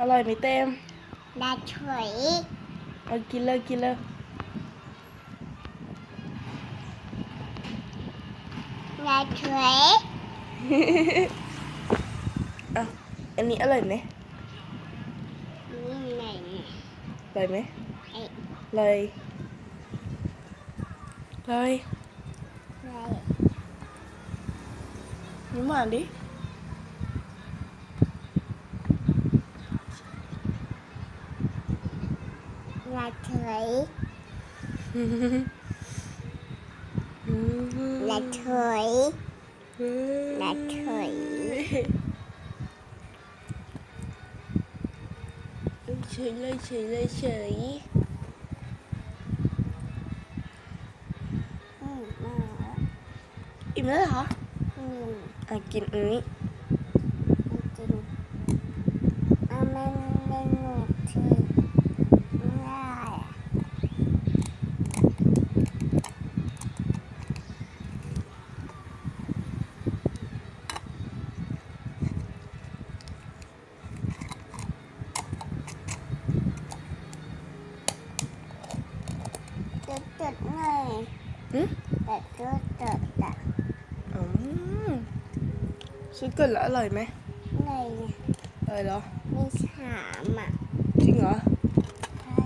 อร่อยไหมเต็มดาเฉยเอากินเลยกินเลยดาเฉยอะอันนี้อร่อยไหมนี่ไหนเนี่ยอร่อยไหมไอ้เลยเลยไรยิ้มหวานดิ ดาเฉยดาเฉยแม่เฉยเฉย จุดจุดๆหน่อยหึแต่จุดจุดๆอะอืมซื้อเกินแล้วอร่อยไหมหน่อยเนี่ยอร่อยเหรอ มีสามอะจริงเหรอใช่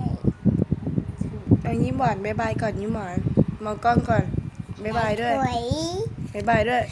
อันยิ้มหวานบายบายก่อนยิ้มหวานมองกล้องก่อนบายบายด้วยสวย บายบายด้วย